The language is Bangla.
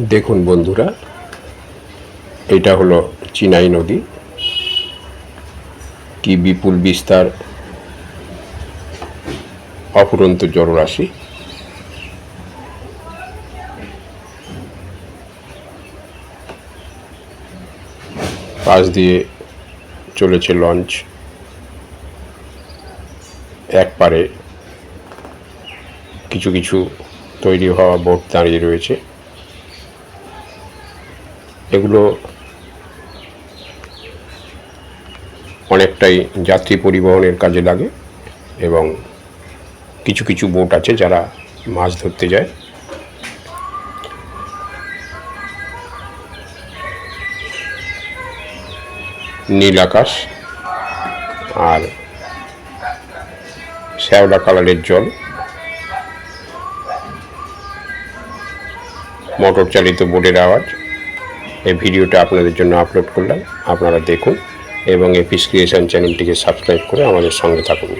দেখুন বন্ধুরা, এটা হলো চিনাই নদী। কি বিপুল বিস্তার, অফুরন্ত জলরাশি। পাশ দিয়ে চলেছে লঞ্চ। এক পারে কিছু কিছু তৈরি হওয়া বোট দাঁড়িয়ে রয়েছে। এগুলো অনেকটাই যাত্রী পরিবহনের কাজে লাগে এবং কিছু কিছু বোট আছে যারা মাছ ধরতে যায়। নীল আকাশ আর শ্যাওলা কালারের জল। মোটর চালিত বোটের আওয়াজ। এই ভিডিওটা আপনাদের জন্য আপলোড করলাম। আপনারা দেখুন এবং এপিস ক্রিয়েশন চ্যানেলটিকে সাবস্ক্রাইব করে আমাদের সঙ্গে থাকুন।